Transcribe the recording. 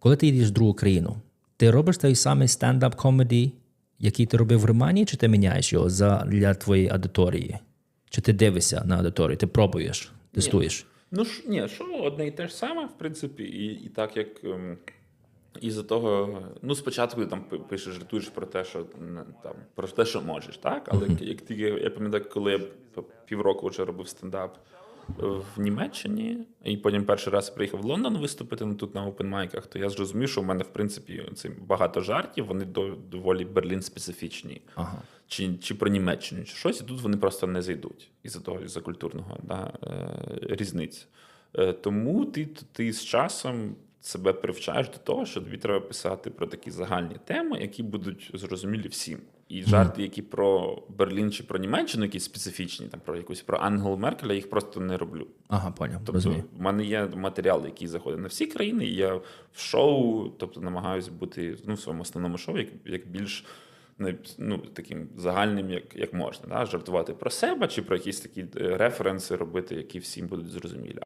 Коли ти їдеш в другу країну, ти робиш той самий стендап комеді, який ти робив в Романії, чи ти міняєш його за, для твоєї аудиторії? Чи ти дивишся на аудиторію, ти пробуєш, тестуєш? Ну ж ні, що одне і те ж саме, в принципі, і, і так як. ем, із-за того, ну спочатку ти там пишеш, жартуєш про те, що там про те, що можеш, так? Але як тільки я пам'ятаю, коли я півроку вже робив стендап в Німеччині, і потім перший раз приїхав в Лондон виступити ну, тут на опенмайках, то я зрозумів, що в мене, в принципі, це багато жартів, вони доволі Берлін специфічні. Ага. Чи, чи про Німеччину, чи щось, і тут вони просто не зайдуть із-за того, із-за культурного да, е, різниці. Е, тому ти, ти з часом себе привчаєш до того, що тобі треба писати про такі загальні теми, які будуть зрозумілі всім. І жарти, які про Берлін чи про Німеччину, якісь специфічні, там про якусь про Ангелу Меркеля, я їх просто не роблю. Ага, поняв, Тобто, розумію. в мене є матеріал, який заходить на всі країни. і Я в шоу, тобто намагаюся бути ну, в своєму основному шоу, як, як більш ну, таким загальним, як, як можна. Да? Жартувати про себе чи про якісь такі е, референси робити, які всім будуть зрозумілі.